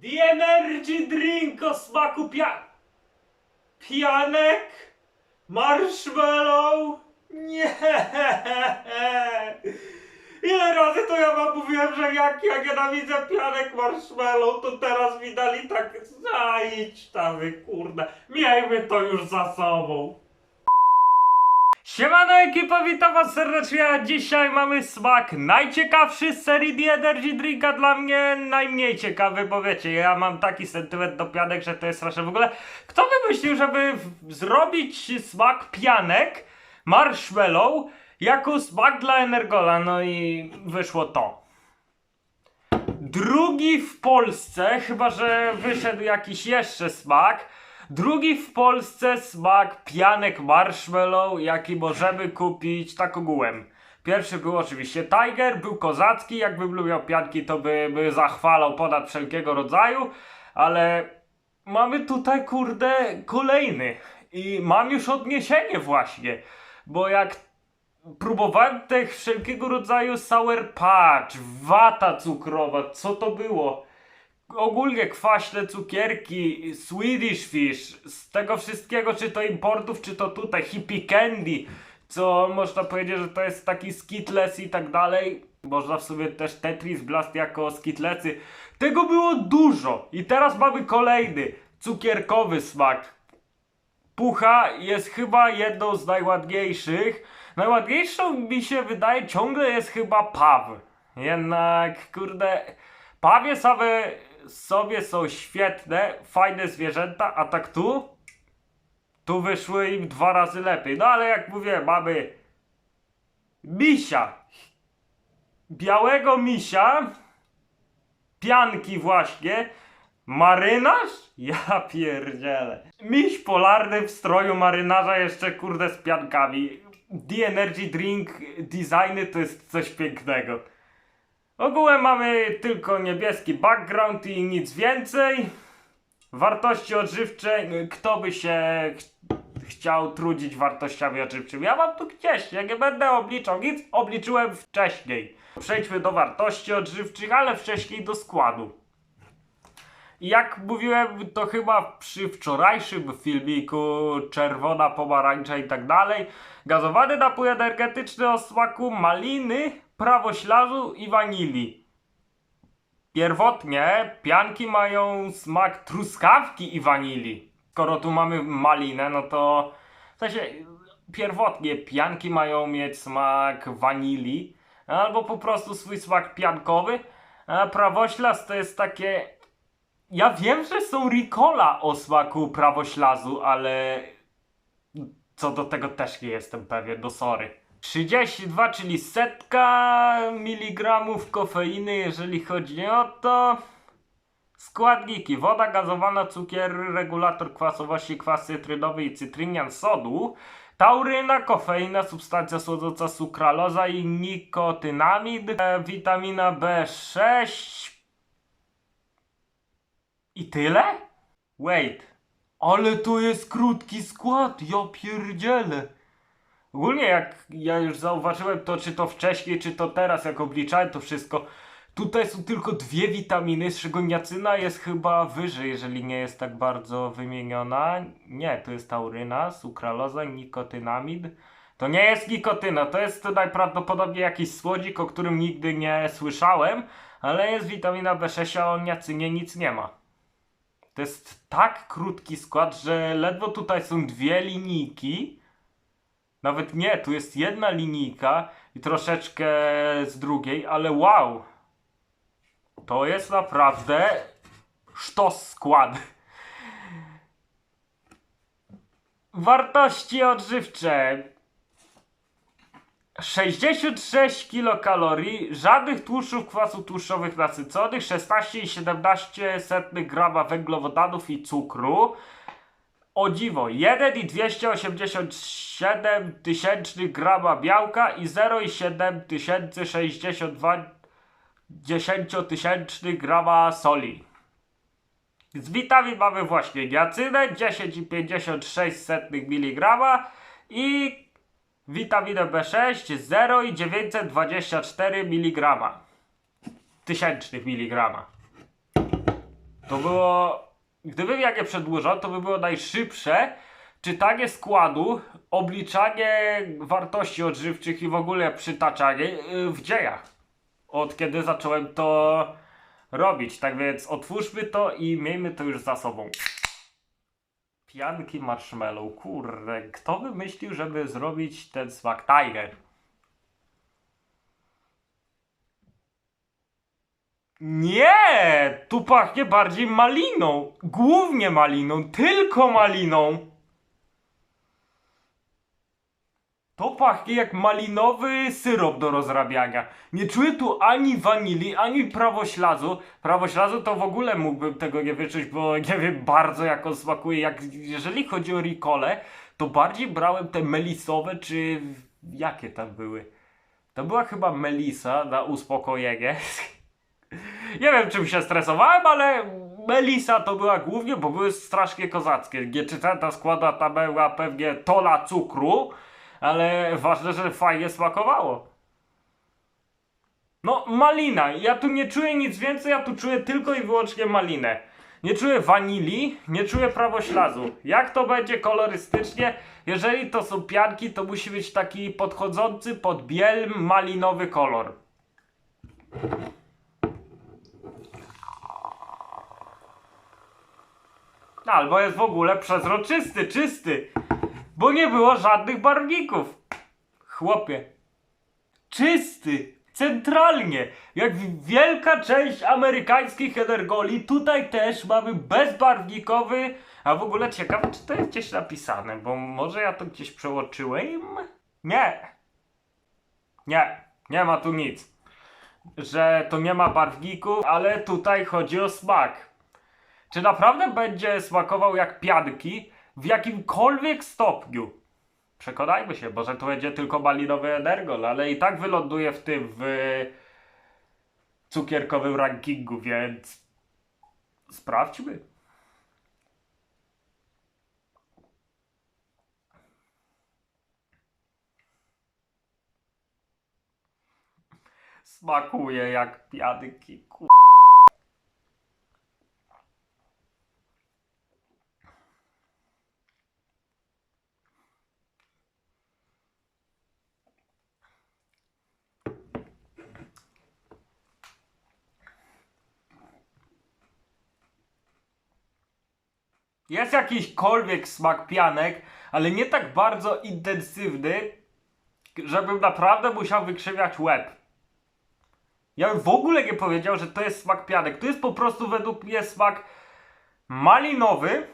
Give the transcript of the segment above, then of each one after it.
The Energy Drink o smaku pia... Pianek? Marshmallow? Nie! Ile razy to ja wam mówiłem, że jak ja nienawidzę pianek marshmallow, to teraz mi dali tak... Zajdź tam wy kurde. Miejmy to już za sobą. Siemano ekipa, witam was serdecznie, a dzisiaj mamy smak najciekawszy z serii The Energy Drinka, dla mnie najmniej ciekawy, bo wiecie, ja mam taki sentyment do pianek, że to jest straszne w ogóle. Kto wymyślił, żeby w- zrobić smak pianek, marshmallow, jako smak dla Energola, no i wyszło to. Drugi w Polsce, chyba że wyszedł jakiś jeszcze smak. Drugi w Polsce smak pianek marshmallow, jaki możemy kupić tak ogółem. Pierwszy był oczywiście Tiger, był kozacki, jakbym lubił pianki, to by, by zachwalał ponad wszelkiego rodzaju, ale mamy tutaj kurde kolejny i mam już odniesienie właśnie, bo jak próbowałem tych wszelkiego rodzaju sour patch, wata cukrowa, co to było? Ogólnie kwaśne cukierki, Swedish Fish, z tego wszystkiego, czy to importów, czy to tutaj, Hippie Candy, co można powiedzieć, że to jest taki Skittles i tak dalej. Można w sobie też Tetris Blast jako Skittlesy. Tego było dużo i teraz mamy kolejny, cukierkowy smak. Pucha jest chyba jedną z najładniejszych. Najładniejszą mi się wydaje ciągle jest chyba paw. Jednak, kurde, pawie same sobie są świetne, fajne zwierzęta, a tak tu? Tu wyszły im dwa razy lepiej. No ale jak mówię, mamy misia. Białego misia. Pianki właśnie. Marynarz? Ja pierdzielę. Miś polarny w stroju marynarza jeszcze kurde z piankami. The Energy Drink designy to jest coś pięknego. Ogółem mamy tylko niebieski background i nic więcej. Wartości odżywcze, kto by się ch chciał trudzić wartościami odżywczymi? Ja mam tu gdzieś, ja nie będę obliczał nic, obliczyłem wcześniej. Przejdźmy do wartości odżywczych, ale wcześniej do składu. Jak mówiłem, to chyba przy wczorajszym filmiku czerwona, pomarańcza i tak dalej, gazowany napój energetyczny o smaku maliny, prawoślazu i wanilii. Pierwotnie pianki mają smak truskawki i wanilii. Skoro tu mamy malinę, no to w sensie pierwotnie pianki mają mieć smak wanilii albo po prostu swój smak piankowy, a prawoślaz to jest takie ja wiem, że są Ricola o smaku prawoślazu, ale co do tego też nie jestem pewien, no sorry. 32, czyli setka miligramów kofeiny, jeżeli chodzi o to. Składniki: woda gazowana, cukier, regulator kwasowości, kwas cytrynowy i cytrynian sodu, tauryna, kofeina, substancja słodząca, sukraloza i nikotynamid, e, witamina B6, i tyle? Wait. Ale to jest krótki skład, ja pierdzielę. Ogólnie jak ja już zauważyłem to, czy to wcześniej, czy to teraz, jak obliczałem to wszystko, tutaj są tylko dwie witaminy, z czego niacyna jest chyba wyżej, jeżeli nie jest tak bardzo wymieniona. Nie, to jest tauryna, sukraloza, nikotynamid. To nie jest nikotyna, to jest najprawdopodobniej jakiś słodzik, o którym nigdy nie słyszałem, ale jest witamina B6, a o niacynie nic nie ma. To jest tak krótki skład, że ledwo tutaj są dwie linijki. Nawet nie, tu jest jedna linijka i troszeczkę z drugiej, ale wow! To jest naprawdę sztos skład. Wartości odżywcze. 66 kilokalorii, żadnych tłuszczów, kwasów tłuszczowych nasyconych, 16,17 grama węglowodanów i cukru. O dziwo, 1,287 tysięcznych grama białka i 0,7 tysięcy 62 dziesięciotysięcznych grama soli. Z witamin mamy właśnie niacynę 10,56 mg i witaminę B6 0,924 mg. Tysięcznych miligrama. To było, gdybym ja nie przedłużał, to by było najszybsze czytanie składu, obliczanie wartości odżywczych i w ogóle przytaczanie yy, w dziejach. Od kiedy zacząłem to robić. Tak więc otwórzmy to i miejmy to już za sobą. Pianki marshmallow. Kurde, kto wymyślił, żeby zrobić ten smak Tiger? Nie! Tu pachnie bardziej maliną. Głównie maliną. Tylko maliną. To pachnie jak malinowy syrop do rozrabiania. Nie czuję tu ani wanilii, ani prawoślazu. Prawoślazu to w ogóle mógłbym tego nie wyczuć, bo nie wiem bardzo jak on smakuje. Jak, jeżeli chodzi o ricole, to bardziej brałem te melisowe, czy jakie tam były? To była chyba melisa na uspokojenie. Nie wiem, czym się stresowałem, ale Melisa to była głównie, bo były strasznie kozackie. Gieczyczęta składa ta była pewnie tola cukru, ale ważne, że fajnie smakowało. No, malina. Ja tu nie czuję nic więcej, ja tu czuję tylko i wyłącznie malinę. Nie czuję wanilii, nie czuję prawoślazu. Jak to będzie kolorystycznie? Jeżeli to są pianki, to musi być taki podchodzący pod biel malinowy kolor. Albo jest w ogóle przezroczysty, czysty. Bo nie było żadnych barwników. Chłopie. Czysty. Centralnie. Jak wielka część amerykańskich energoli, tutaj też mamy bezbarwnikowy. A w ogóle ciekawe, czy to jest gdzieś napisane, bo może ja to gdzieś przeoczyłem? Nie. Nie. Nie ma tu nic. Że to nie ma barwników, ale tutaj chodzi o smak. Czy naprawdę będzie smakował jak pianki w jakimkolwiek stopniu? Przekonajmy się, może to będzie tylko malinowy energol, ale i tak wyląduje w tym w cukierkowym rankingu, więc sprawdźmy. Smakuje jak pianki, ku... Jest jakiśkolwiek smak pianek, ale nie tak bardzo intensywny, żebym naprawdę musiał wykrzywiać łeb. Ja bym w ogóle nie powiedział, że to jest smak pianek. To jest po prostu według mnie smak malinowy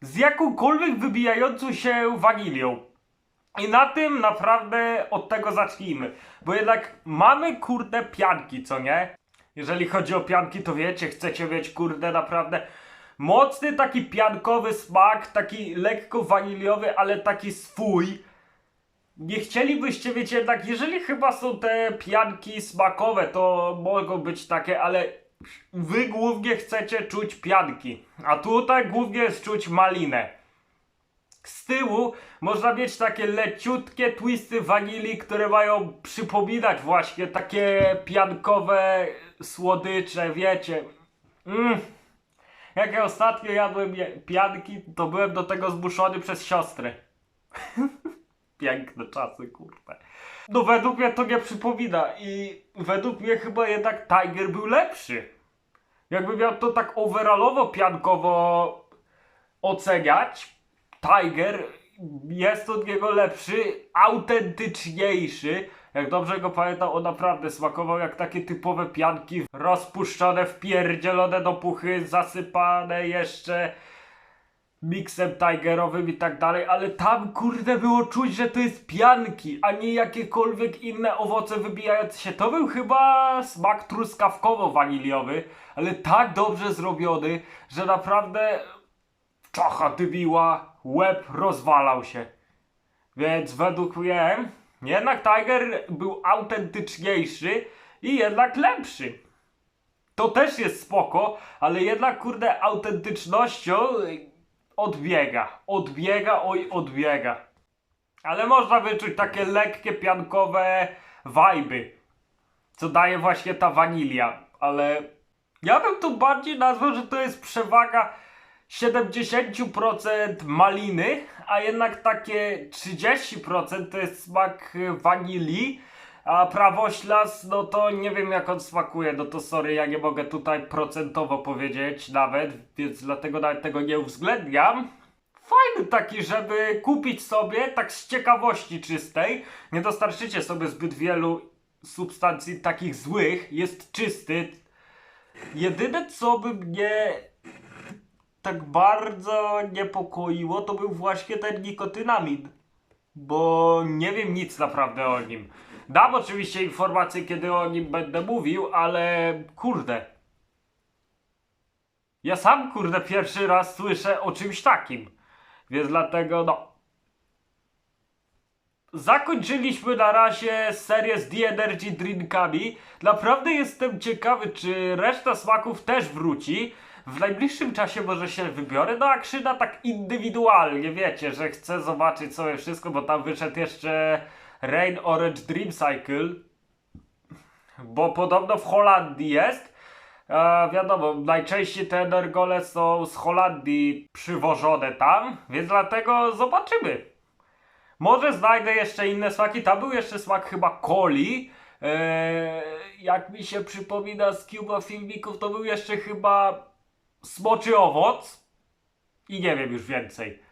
z jakąkolwiek wybijającą się wanilią. I na tym naprawdę od tego zacznijmy. Bo jednak mamy kurde pianki, co nie? Jeżeli chodzi o pianki, to wiecie, chcecie mieć kurde naprawdę mocny taki piankowy smak, taki lekko waniliowy, ale taki swój. Nie chcielibyście mieć jednak, jeżeli chyba są te pianki smakowe, to mogą być takie, ale wy głównie chcecie czuć pianki. A tutaj głównie jest czuć malinę. Z tyłu można mieć takie leciutkie twisty wanilii, które mają przypominać właśnie takie piankowe słodycze, wiecie. Mm. Jak ja ostatnio jadłem pianki, to byłem do tego zmuszony przez siostrę. Piękne czasy, kurde. No według mnie to nie przypomina i według mnie chyba jednak Tiger był lepszy. Jakby miał to tak overallowo piankowo oceniać, Tiger jest od niego lepszy, autentyczniejszy. Jak dobrze go pamiętam, on naprawdę smakował jak takie typowe pianki rozpuszczone, wpierdzielone do puchy, zasypane jeszcze miksem tigerowym i tak dalej, ale tam kurde było czuć, że to jest pianki, a nie jakiekolwiek inne owoce wybijające się. To był chyba smak truskawkowo-waniliowy, ale tak dobrze zrobiony, że naprawdę czacha dybiła, łeb rozwalał się. Więc według mnie jednak Tiger był autentyczniejszy i jednak lepszy. To też jest spoko, ale jednak kurde autentycznością odbiega. Odbiega, oj odbiega. Ale można wyczuć takie lekkie piankowe wajby, co daje właśnie ta wanilia, ale Ja bym tu bardziej nazwał, że to jest przewaga 70% maliny, a jednak takie 30% to jest smak wanilii, a prawoślas, no to nie wiem jak on smakuje, no to sorry, ja nie mogę tutaj procentowo powiedzieć nawet, więc dlatego nawet tego nie uwzględniam. Fajny taki, żeby kupić sobie tak z ciekawości czystej. Nie dostarczycie sobie zbyt wielu substancji takich złych, jest czysty. Jedyne co by mnie tak bardzo niepokoiło, to był właśnie ten nikotynamin. Bo nie wiem nic naprawdę o nim. Dam oczywiście informacje, kiedy o nim będę mówił, ale kurde. Ja sam kurde pierwszy raz słyszę o czymś takim. Więc dlatego no. Zakończyliśmy na razie serię z The Energy Drinkami. Naprawdę jestem ciekawy, czy reszta smaków też wróci. W najbliższym czasie może się wybiorę do Akrzyna tak indywidualnie, wiecie, że chcę zobaczyć sobie wszystko, bo tam wyszedł jeszcze Rain Orange Dream Cycle, bo podobno w Holandii jest. E, wiadomo, najczęściej te energole są z Holandii przywożone tam, więc dlatego zobaczymy. Może znajdę jeszcze inne smaki. Tam był jeszcze smak chyba coli. Eee, jak mi się przypomina z Cuba filmików, to był jeszcze chyba smoczy owoc. I nie wiem już więcej.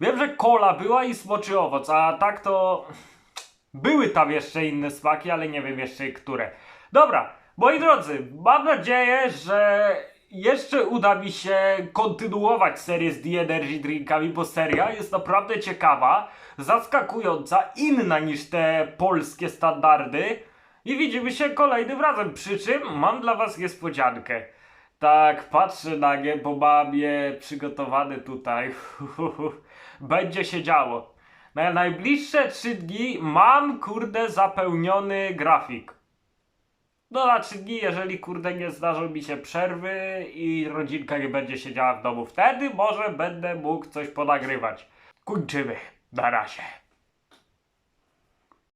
Wiem, że kola była i smoczy owoc, a tak to były tam jeszcze inne smaki, ale nie wiem jeszcze które. Dobra, moi drodzy, mam nadzieję, że jeszcze uda mi się kontynuować serię z The Energy Drinkami, bo seria jest naprawdę ciekawa, zaskakująca, inna niż te polskie standardy. I widzimy się kolejnym razem, przy czym mam dla was niespodziankę. Tak, patrzę na nie, bo mam je przygotowane tutaj. Będzie się działo. Na najbliższe 3 dni mam, kurde, zapełniony grafik. No na 3 dni, jeżeli kurde nie zdarzą mi się przerwy i rodzinka nie będzie siedziała w domu, wtedy może będę mógł coś ponagrywać. Kończymy. Na razie.